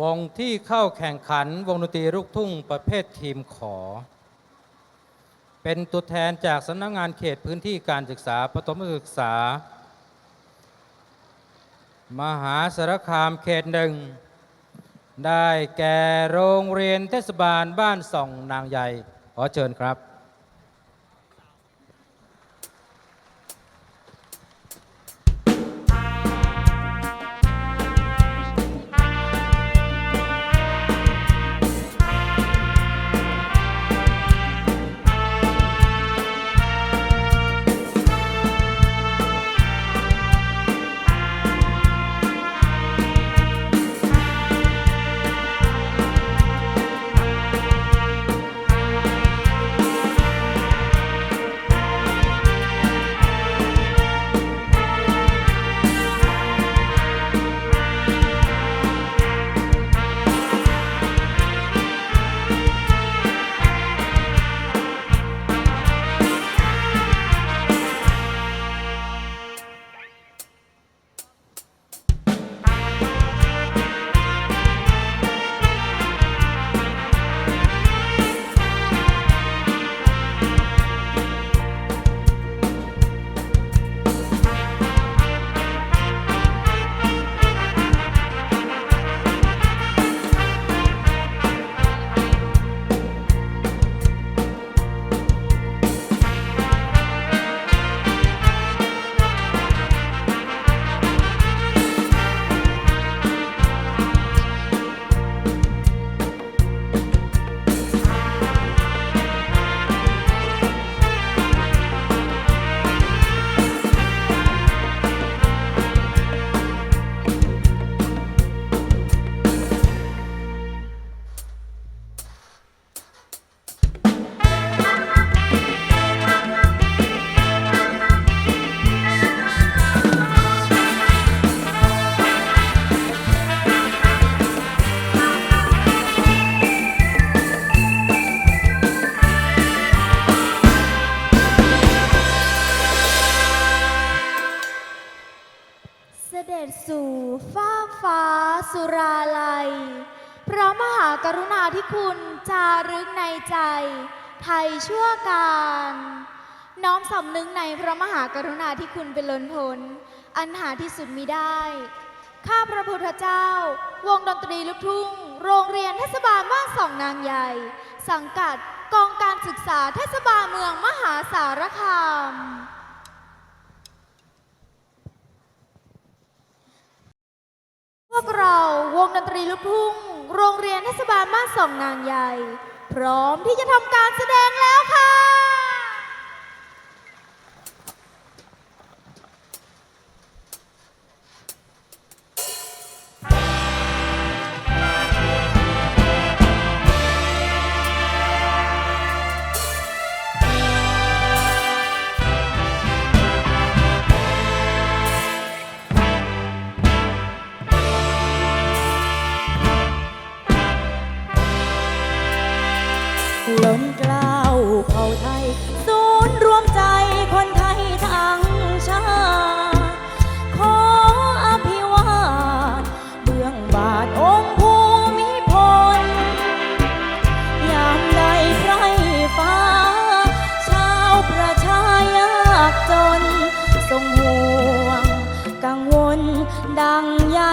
วงที่เข้าแข่งขันวงดนตรีลูกทุ่งประเภททีมขอ เป็นตัวแทนจากสำนักงานเขตพื้นที่การศึกษาประถมศึกษา มหาสารคามเขตหนึ่ง ได้แก่โรงเรียนเทศบาลบ้านส่องนางใหญ่ ขอเชิญครับ ด็จสู่ฟ้ากฟ้าสุราลัย พระมหากรุณาธิคุณจารึกในใจ ไทยชั่วการ น้อมสำนึกในพระมหากรุณาธิคุณเป็นล้นพ้น อันหาที่สุดมิได้ ข้าพระพุทธเจ้า วงดนตรีลูกทุ่ง โรงเรียนเทศบาลบ้านสองนางใหญ่ สังกัดกองการศึกษาเทศบาลเมืองมหาสารคาม พวกเราว งดนตรีลูกทุ่ง โรงเรียนเทศบาลบ้านสองนางใหญ่ พร้อมที่จะทำการแสดงแล้วค่ะ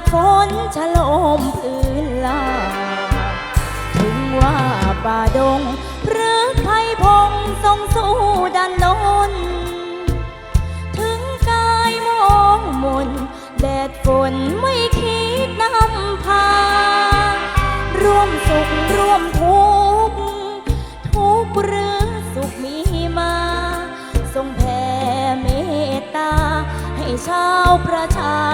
ดฝนฉโลมพื้นลา ถึงว่าป่าดง หรือไพพงทรงสู้ดันดนถึงกายมองมนแดดฝนไม่คิดนำพา ร่วมสุขร่วมทุกข์ทุกข์หรือสุขมีมา ทรงแผ่เมตตา ให้ชาวประชา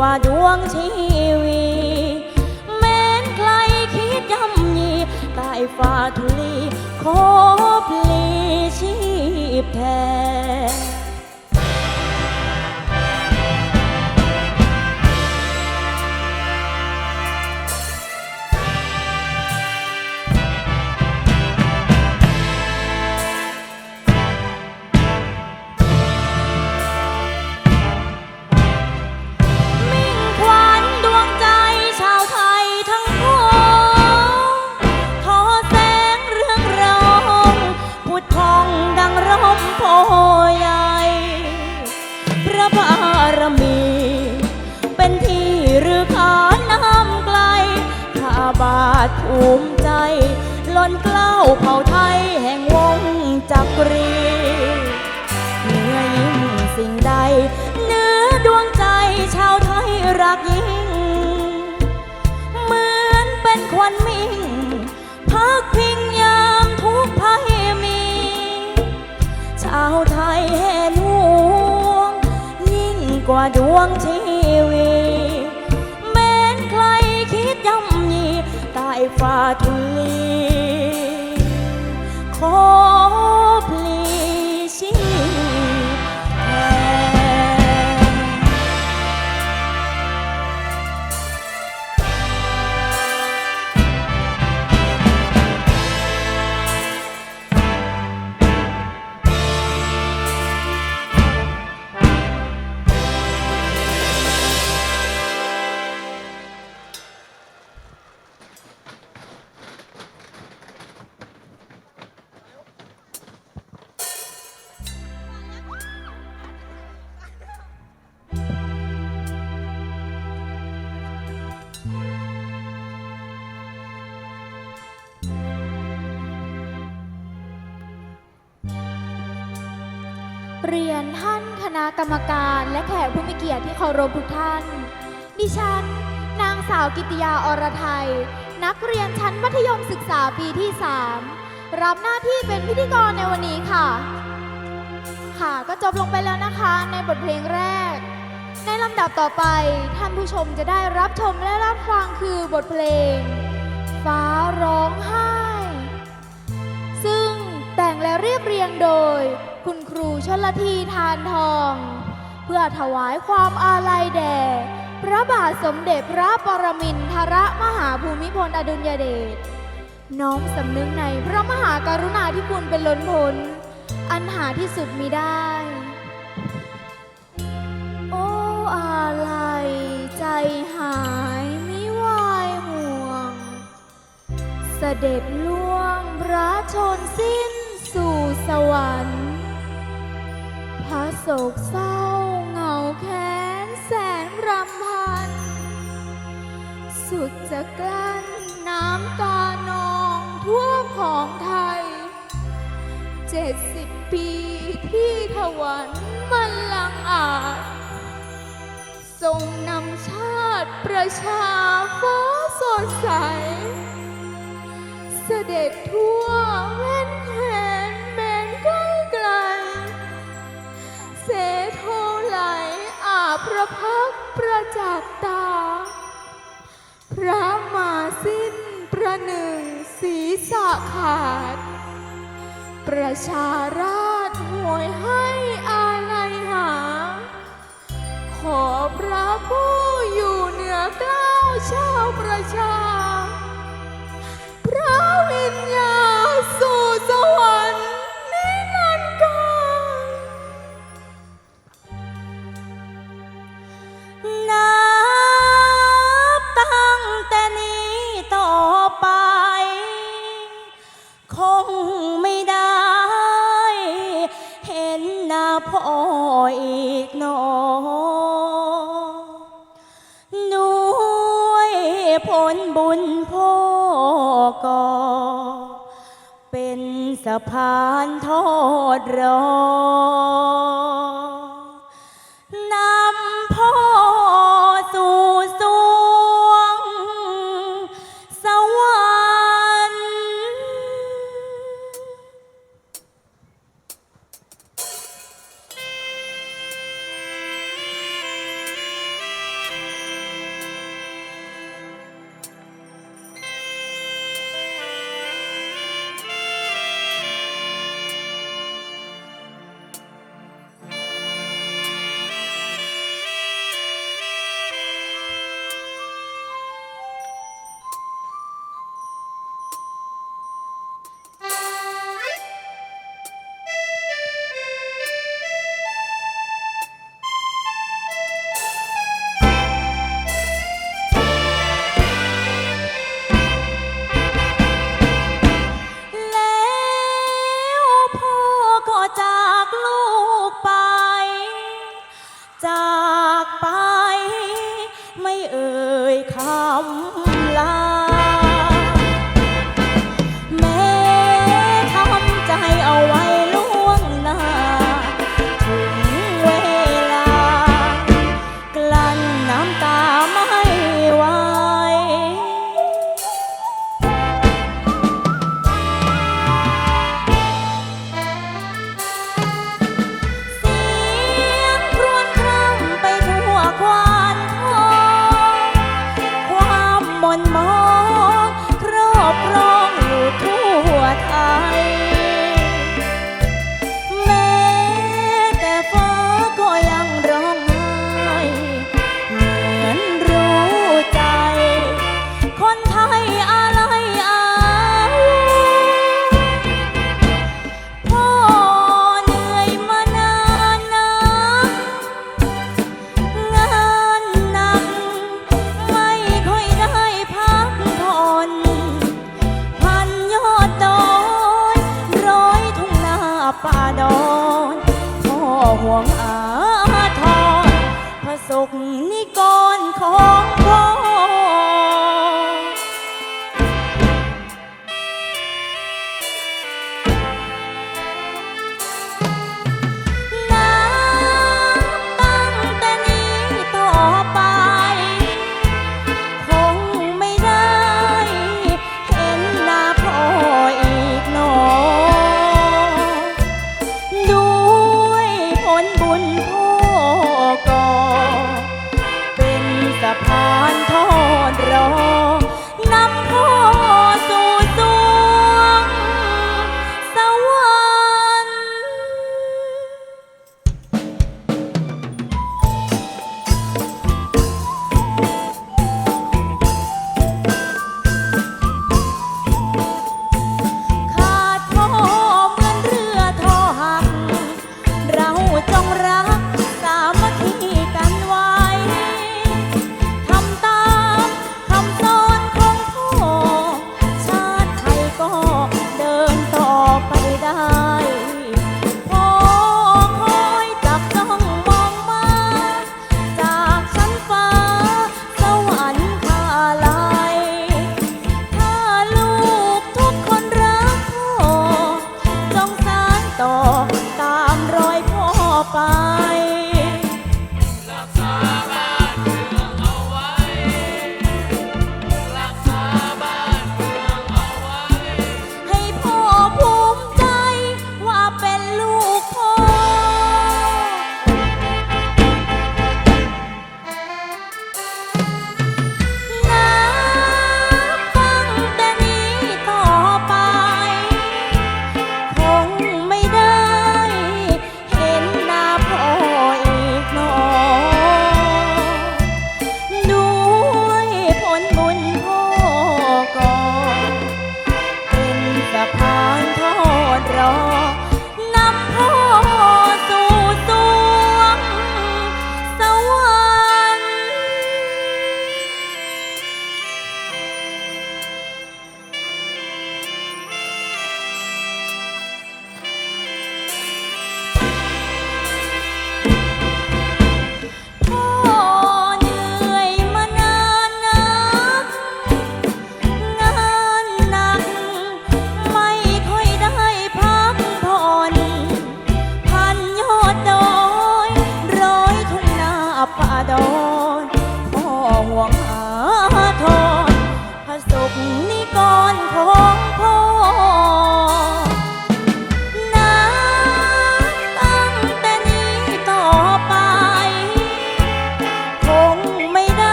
กว่าดวงชีวีแม้นใครคิดย่ำยีใต้ฟ้าทุลีขอพลีชีพแทน มี เป็นที่หรือขานน้ำไกล ข้าบาทภูมิใจ ล้นเกล้าเผ่าไทยแห่งวงจักรีเนือยิ่งสิ่งใด เนื้อดวงใจชาวไทยรักยิ่ง เหมือนเป็นควันมิ่งพักพิงยามทุกภัยมี ชาวไทยเห็นห่วงยิ่ง กว่าดวงชีวีแม้นใครคิดย่ำยีใต้ฟ้าทุลีขอ ณะกรรมการและแขกผู้มีเกียรติที่เคารพทุกท่าน ดิฉัน นางสาวกิติยาอรไทย นักเรียนชั้นมัธยมศึกษาปีที่ 3 รับหน้าที่เป็นพิธีกรในวันนี้ค่ะ ค่ะก็จบลงไปแล้วนะคะ ในบทเพลงแรก ในลำดับต่อไปท่านผู้ชมจะได้รับชมและรับฟังคือบทเพลง ฟ้าร้องไห้ ซึ่งแต่งและเรียบเรียงโดย คุณครูชนละทีทานทอง เพื่อถวายความอาลัยแด่ พระบาทสมเด็จพระปรมินทรมหาภูมิพลอดุลยเดชน้อมสำนึกในพระมหากรุณาธิคุณเป็นล้นพ้นอันหาที่สุดมิได้ โอ้อาลัยใจหายมิวายห่วง เสด็จล่วงพระชนสิ้นสู่สวรรค์ พระโศกเศร้าเหงาแค้นแสนรำพัน สุดจะกลั้นน้ำตานองทั่วของไทย เจ็ดสิบปีที่ถวันมันลังอาจ ทรงนำชาติประชาฟ้าสดใส เสด็จทั่วแว่นแค ระพักตร์ประจักษ์ตา พระมาสิ้นประหนึ่งศีรษะขาด ประชาราชหวยให้อาลัยหา ขอพระผู้อยู่เหนือเกล้าชาวประชาะพานทอดรอ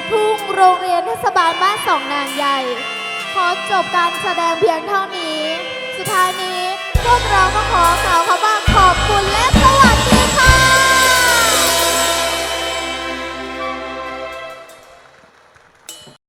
อพุ่งโรงเรียนเทศบาลบ้านสองนางใหญ่ ขอจบการแสดงเพียงเท่านี้ สุดท้ายนี้พวกเราก็ขอกล่าวคำว่าขอบคุณและสวัสดีค่ะ